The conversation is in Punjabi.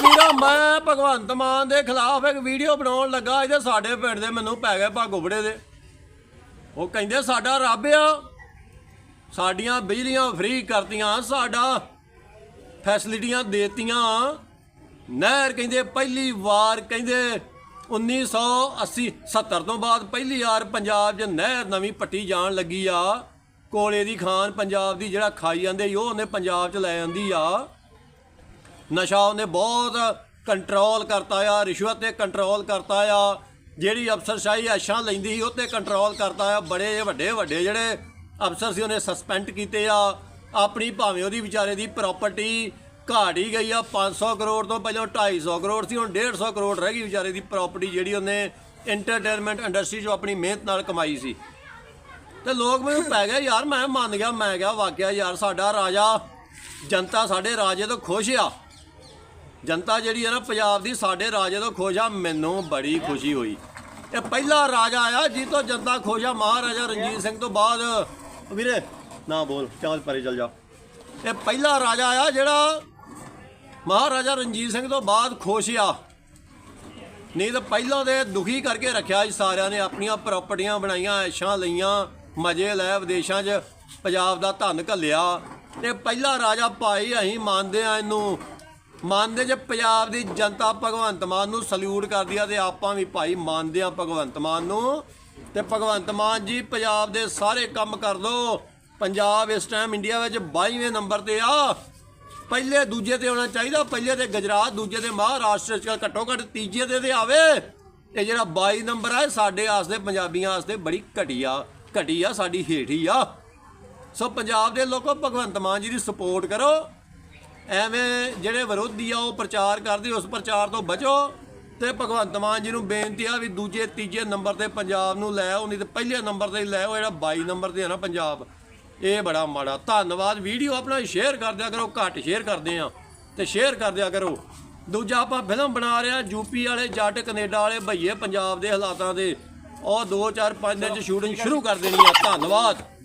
ਮੈਂ ਭਗਵੰਤ ਮਾਨ ਦੇ ਖਿਲਾਫ ਇੱਕ ਵੀਡੀਓ ਬਣਾਉਣ ਲੱਗਾ। ਇਹਦੇ ਸਾਡੇ ਪਿੰਡ ਦੇ ਮੈਨੂੰ ਪੈ ਗਏ ਭਾਗੋਬੜੇ ਦੇ। ਉਹ ਕਹਿੰਦੇ, ਸਾਡਾ ਰੱਬ ਆ। ਸਾਡੀਆਂ ਬਿਜਲੀਆਂ ਫ੍ਰੀ ਕਰਤੀਆਂ, ਸਾਡਾ ਫੈਸਿਲਿਟੀਆਂ ਦੇਤੀਆਂ। ਨਹਿਰ ਕਹਿੰਦੇ, ਪਹਿਲੀ ਵਾਰ ਕਹਿੰਦੇ 1980 70 ਤੋਂ ਬਾਅਦ ਪਹਿਲੀ ਵਾਰ ਪੰਜਾਬ 'ਚ ਨਹਿਰ ਨਵੀਂ ਪੱਟੀ ਜਾਣ ਲੱਗੀ ਆ। ਕੋਲੇ ਦੀ ਖਾਨ ਪੰਜਾਬ ਦੀ ਜਿਹੜਾ ਖਾਈ ਜਾਂਦੇ ਉਹ ਉਹਨੇ ਪੰਜਾਬ 'ਚ ਲੈ ਜਾਂਦੀ ਆ। ਨਸ਼ਾ ਉਹਨੇ ਬਹੁਤ ਕੰਟਰੋਲ ਕਰਤਾ ਆ, ਰਿਸ਼ਵਤ ਤੇ ਕੰਟਰੋਲ ਕਰਤਾ ਆ। ਜਿਹੜੀ ਅਫਸਰਸ਼ਾਹੀ ਐਸ਼ਾਂ ਲੈਂਦੀ ਸੀ, ਉਹ ਤੇ ਕੰਟਰੋਲ ਕਰਤਾ ਆ। ਬੜੇ ਵੱਡੇ ਵੱਡੇ ਜਿਹੜੇ ਅਫਸਰ ਸੀ, ਉਹਨੇ ਸਸਪੈਂਡ ਕੀਤੇ ਆ। ਆਪਣੀ ਭਾਵੇਂ ਉਹਦੀ ਵਿਚਾਰੇ ਦੀ ਪ੍ਰਾਪਰਟੀ ਹੀ ਗਈ ਆ। 500 ਕਰੋੜ ਤੋਂ ਪਹਿਲਾਂ 250 ਕਰੋੜ ਸੀ, ਹੁਣ 150 ਕਰੋੜ ਰਹਿ ਗਈ ਵਿਚਾਰੇ ਦੀ ਪ੍ਰਾਪਰਟੀ ਜਿਹੜੀ ਉਹਨੇ ਐਂਟਰਟੇਨਮੈਂਟ ਇੰਡਸਟਰੀ 'ਚੋਂ ਆਪਣੀ ਮਿਹਨਤ ਨਾਲ ਕਮਾਈ ਸੀ। ਤੇ ਲੋਕ ਮੈਨੂੰ ਪੈ ਗਿਆ ਯਾਰ ਮੈਂ ਮੰਨ ਗਿਆ, ਮੈਂ ਕਿਹਾ, ਵਾਕਿਆ ਯਾਰ ਸਾਡਾ ਰਾਜਾ ਜਨਤਾ ਸਾਡੇ ਰਾਜੇ ਤੋਂ ਖੁਸ਼ ਆ। ਜਨਤਾ ਜਿਹੜੀ ਹੈ ਨਾ ਪੰਜਾਬ ਦੀ ਸਾਡੇ ਰਾਜੇ ਤੋਂ ਖੁਸ਼ ਆ, ਮੈਨੂੰ ਬੜੀ ਖੁਸ਼ੀ ਹੋਈ। ਇਹ ਪਹਿਲਾ ਰਾਜਾ ਆਇਆ ਜੀ ਤੋਂ ਜਨਤਾ ਖੁਸ਼ ਆ, ਮਹਾਰਾਜਾ ਰਣਜੀਤ ਸਿੰਘ ਤੋਂ ਬਾਅਦ। ਵੀਰੇ, ਨਾ ਬੋਲ ਚੱਲ ਪਰੇ ਚੱਲ ਜਾ। ਇਹ ਪਹਿਲਾ ਰਾਜਾ ਆਇਆ ਜਿਹੜਾ ਮਹਾਰਾਜਾ ਰਣਜੀਤ ਸਿੰਘ ਤੋਂ ਬਾਅਦ ਖੁਸ਼ ਆ। ਨਹੀਂ ਤਾਂ ਪਹਿਲਾਂ ਦੇ ਦੁਖੀ ਕਰਕੇ ਰੱਖਿਆ ਸੀ ਸਾਰਿਆਂ ਨੇ, ਆਪਣੀਆਂ ਪ੍ਰਾਪਰਟੀਆਂ ਬਣਾਈਆਂ ਐਸ਼ਾਂ ਲਈਆਂ, ਮਜ਼ੇ ਲੈ ਵਿਦੇਸ਼ਾਂ 'ਚ, ਪੰਜਾਬ ਦਾ ਧਨ ਘੱਲਿਆ। ਤੇ ਪਹਿਲਾ ਰਾਜਾ ਭਾਈ ਅਸੀਂ ਮੰਨਦੇ ਆ ਇਹਨੂੰ। ਮੰਨਦੇ ਜੇ ਪੰਜਾਬ ਦੀ ਜਨਤਾ ਭਗਵੰਤ ਮਾਨ ਨੂੰ ਸਲੂਟ ਕਰਦੀ ਆ ਤੇ ਆਪਾਂ ਵੀ ਭਾਈ ਮੰਨਦੇ ਆ ਭਗਵੰਤ ਮਾਨ ਨੂੰ। ਤੇ ਭਗਵੰਤ ਮਾਨ ਜੀ, ਪੰਜਾਬ ਦੇ ਸਾਰੇ ਕੰਮ ਕਰ ਦੋ ਪੰਜਾਬ ਇਸ ਟਾਈਮ ਇੰਡੀਆ ਵਿੱਚ 22ਵੇਂ ਨੰਬਰ ਤੇ ਆ। ਪਹਿਲੇ ਦੂਜੇ ਤੇ ਹੋਣਾ ਚਾਹੀਦਾ। ਪਹਿਲੇ ਤੇ ਗੁਜਰਾਤ, ਦੂਜੇ ਤੇ ਮਹਾਰਾਸ਼ਟਰ ਚ ਘੱਟੋ ਘੱਟ ਤੀਜੇ ਤੇ ਤੇ ਆਵੇ। ਇਹ ਜਿਹੜਾ 22 ਨੰਬਰ ਆ ਸਾਡੇ ਆਸਤੇ, ਪੰਜਾਬੀਆਂ ਆਸਤੇ ਬੜੀ ਘਟੀਆ ਘਟੀਆ ਸਾਡੀ ਹੇਠੀ ਆ। ਸੋ ਪੰਜਾਬ ਦੇ ਲੋਕੋ, ਭਗਵੰਤ ਮਾਨ ਜੀ ਦੀ ਸਪੋਰਟ ਕਰੋ। ਐਵੇਂ ਜਿਹੜੇ ਵਿਰੋਧੀ ਆ, ਉਹ ਪ੍ਰਚਾਰ ਕਰਦੇ, ਉਸ ਪ੍ਰਚਾਰ ਤੋਂ ਬਚੋ ਤੇ ਭਗਵੰਤ ਮਾਨ ਜੀ ਨੂੰ ਬੇਨਤੀ ਆ ਵੀ ਦੂਜੇ, ਤੀਜੇ ਨੰਬਰ ਤੇ ਪੰਜਾਬ ਨੂੰ ਲੈ ਆਓ, ਨਹੀਂ ਤੇ ਪਹਿਲੇ ਨੰਬਰ ਤੇ ਲੈ ਆਓ, ਜਿਹੜਾ 22 ਨੰਬਰ ਤੇ ਹੈ ਨਾ ਪੰਜਾਬ। ਇਹ ਬੜਾ ਮਾੜਾ। ਧੰਨਵਾਦ। ਵੀਡੀਓ ਆਪਣਾ ਸ਼ੇਅਰ ਕਰ ਦਿਆ ਕਰੋ, ਘੱਟ ਸ਼ੇਅਰ ਕਰਦੇ ਆ ਤੇ ਸ਼ੇਅਰ ਕਰ ਦਿਆ ਕਰੋ। ਦੂਜਾ ਆਪਾਂ ਫਿਲਮ ਬਣਾ ਰਹੇ ਆ, ਯੂਪੀ ਵਾਲੇ ਜੱਟ, ਕੈਨੇਡਾ ਵਾਲੇ ਭਈਏ ਪੰਜਾਬ ਦੇ ਹਾਲਾਤਾਂ ਦੇ। ਉਹ 2 4 5 ਦਿਨ ਚ ਸ਼ੂਟਿੰਗ ਸ਼ੁਰੂ ਕਰ ਦੇਣੀ ਆ। ਧੰਨਵਾਦ।